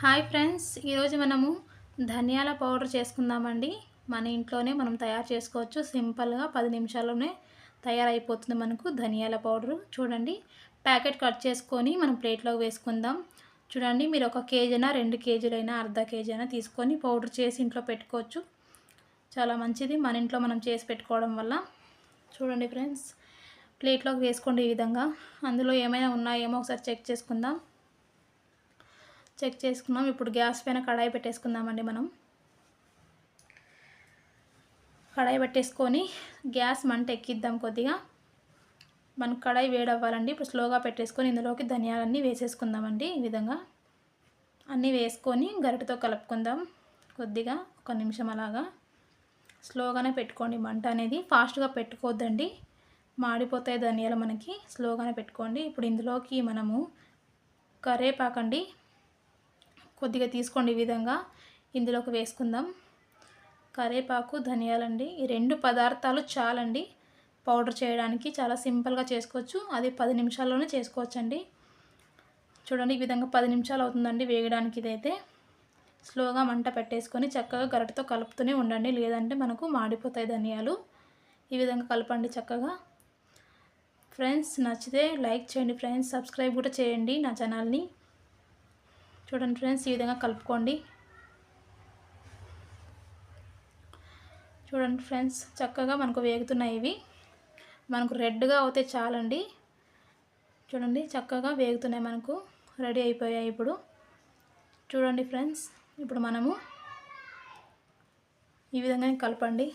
Hi friends ఈరోజు మనము ధనియాల పౌడర్ చేసుకుందామండి. మన ఇంట్లోనే మనం తయారు చేసుకోవచ్చు. సింపుల్గా పది నిమిషాల్లోనే తయారైపోతుంది మనకు ధనియాల పౌడరు. చూడండి ప్యాకెట్ కట్ చేసుకొని మనం ప్లేట్లోకి వేసుకుందాం. చూడండి మీరు ఒక కేజీనా రెండు కేజీలైనా అర్ధ కేజీ అయినా తీసుకొని పౌడర్ చేసి ఇంట్లో పెట్టుకోవచ్చు. చాలా మంచిది మన ఇంట్లో మనం చేసి పెట్టుకోవడం వల్ల. చూడండి ఫ్రెండ్స్ ప్లేట్లోకి వేసుకోండి ఈ విధంగా. అందులో ఏమైనా ఉన్నాయేమో ఒకసారి చెక్ చేసుకుందాం. చెక్ చేసుకున్నాం. ఇప్పుడు గ్యాస్ పైన కడాయి పెట్టేసుకుందామండి మనం. కడాయి పెట్టేసుకొని గ్యాస్ మంట ఎక్కిద్దాం కొద్దిగా. మనకు కడాయి వేడవ్వాలండి. ఇప్పుడు స్లోగా పెట్టేసుకొని ఇందులోకి ధనియాలన్నీ వేసేసుకుందామండి ఈ విధంగా. అన్నీ వేసుకొని గరిటతో కలుపుకుందాం కొద్దిగా ఒక నిమిషం అలాగా. స్లోగానే పెట్టుకోండి మంట అనేది. ఫాస్ట్గా పెట్టుకోవద్దండి. మాడిపోతాయి ధనియాలు మనకి. స్లోగానే పెట్టుకోండి. ఇప్పుడు ఇందులోకి మనము కరేపాకండి. కొద్దిగా తీసుకోండి ఈ విధంగా. ఇందులోకి వేసుకుందాం. కరేపాకు ధనియాలండి. ఈ రెండు పదార్థాలు చాలండి. పౌడర్ చేయడానికి చాలా సింపుల్గా చేసుకోవచ్చు. అది పది నిమిషాల్లోనే చేసుకోవచ్చండి. చూడండి ఈ విధంగా పది నిమిషాలు అవుతుందండి వేగడానికి ఇదైతే. స్లోగా మంట పెట్టేసుకొని చక్కగా గరటితో కలుపుతూనే ఉండండి. లేదంటే మనకు మాడిపోతాయి ధనియాలు. ఈ విధంగా కలపండి చక్కగా. ఫ్రెండ్స్ నచ్చితే లైక్ చేయండి. ఫ్రెండ్స్ సబ్స్క్రైబ్ కూడా చేయండి నా ఛానల్ని. చూడండి ఫ్రెండ్స్ ఈ విధంగా కలుపుకోండి. చూడండి ఫ్రెండ్స్ చక్కగా మనకు వేగుతున్నాయి ఇవి. మనకు రెడ్గా అవుతే చాలండి. చూడండి చక్కగా వేగుతున్నాయి మనకు. రెడీ అయిపోయాయి ఇప్పుడు. చూడండి ఫ్రెండ్స్ ఇప్పుడు మనము ఈ విధంగా కలపండి.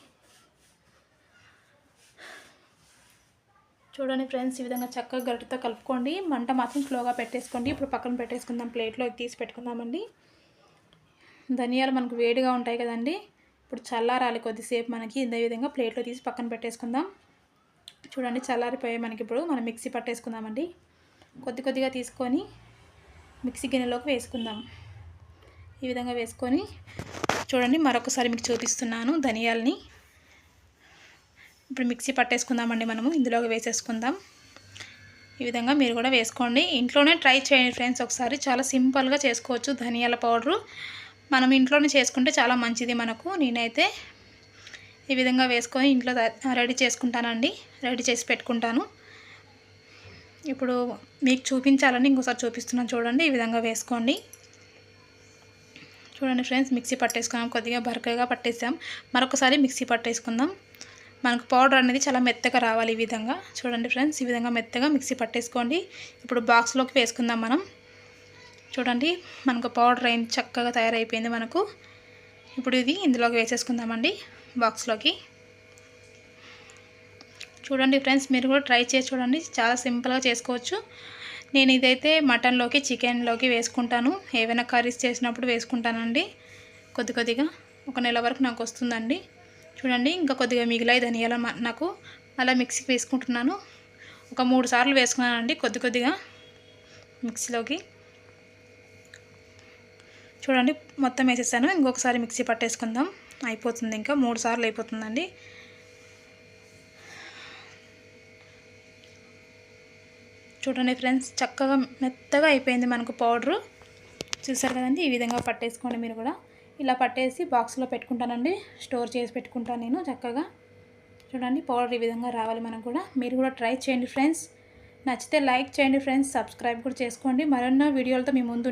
చూడండి ఫ్రెండ్స్ ఈ విధంగా చక్కగా గరిటతో కలుపుకోండి. మంట మాత్రం స్లోగా పెట్టేసుకోండి. ఇప్పుడు పక్కన పెట్టేసుకుందాం ప్లేట్లో తీసి పెట్టుకుందామండి. ధనియాలు మనకు వేడిగా ఉంటాయి కదండి. ఇప్పుడు చల్లారాలి కొద్దిసేపు మనకి. ఇదే విధంగా ప్లేట్లో తీసి పక్కన పెట్టేసుకుందాం. చూడండి చల్లారిపోయాయి మనకి ఇప్పుడు. మనం మిక్సీ పట్టేసుకుందామండి. కొద్ది కొద్దిగా తీసుకొని మిక్సీ గిన్నెలోకి వేసుకుందాం. ఈ విధంగా వేసుకొని చూడండి మరొకసారి మీకు చూపిస్తున్నాను ధనియాలని. ఇప్పుడు మిక్సీ పట్టేసుకుందామండి మనము. ఇందులోకి వేసేసుకుందాం. ఈ విధంగా మీరు కూడా వేసుకోండి. ఇంట్లోనే ట్రై చేయండి ఫ్రెండ్స్ ఒకసారి. చాలా సింపుల్గా చేసుకోవచ్చు ధనియాల పౌడరు. మనం ఇంట్లోనే చేసుకుంటే చాలా మంచిది మనకు. నేనైతే ఈ విధంగా వేసుకొని ఇంట్లో రెడీ చేసుకుంటానండి. రెడీ చేసి పెట్టుకుంటాను. ఇప్పుడు మీకు చూపించాలని ఇంకోసారి చూపిస్తున్నాను చూడండి. ఈ విధంగా వేసుకోండి. చూడండి ఫ్రెండ్స్ మిక్సీ పట్టేసుకున్నాం. కొద్దిగా బరకగా పట్టేసాం. మరొకసారి మిక్సీ పట్టేసుకుందాం. మనకు పౌడర్ అనేది చాలా మెత్తగా రావాలి ఈ విధంగా. చూడండి ఫ్రెండ్స్ ఈ విధంగా మెత్తగా మిక్సీ పట్టేసుకోండి. ఇప్పుడు బాక్స్లోకి వేసుకుందాం మనం. చూడండి మనకు పౌడర్ అయింది చక్కగా తయారైపోయింది మనకు. ఇప్పుడు ఇది ఇందులోకి వేసేసుకుందామండి బాక్స్లోకి. చూడండి ఫ్రెండ్స్ మీరు కూడా ట్రై చేసి చూడండి చాలా సింపుల్గా చేసుకోవచ్చు. నేను ఇదైతే మటన్లోకి చికెన్లోకి వేసుకుంటాను. ఏవైనా కర్రీస్ చేసినప్పుడు వేసుకుంటానండి కొద్ది కొద్దిగా. ఒక నెల వరకు నాకు వస్తుందండి. చూడండి ఇంకా కొద్దిగా మిగిలాయి ధనియాల నాకు అలా మిక్సీకి వేసుకుంటున్నాను. ఒక మూడు సార్లు వేసుకున్నానండి కొద్ది కొద్దిగా మిక్సీలోకి. చూడండి మొత్తం వేసేసాను. ఇంకొకసారి మిక్సీ పట్టేసుకుందాం. అయిపోతుంది ఇంకా మూడు సార్లు అయిపోతుందండి. చూడండి ఫ్రెండ్స్ చక్కగా మెత్తగా అయిపోయింది మనకు పౌడరు. చూసారు కదండి ఈ విధంగా పట్టేసుకోండి మీరు కూడా. ఇలా పట్టేసి బాక్స్లో పెట్టుకుంటానండి. స్టోర్ చేసి పెట్టుకుంటాను నేను చక్కగా. చూడండి పౌడర్ ఈ విధంగా రావాలి మనకు కూడా. మీరు కూడా ట్రై చేయండి ఫ్రెండ్స్. నచ్చితే లైక్ చేయండి ఫ్రెండ్స్. సబ్స్క్రైబ్ కూడా చేసుకోండి. మరెన్నో వీడియోలతో మీ ముందు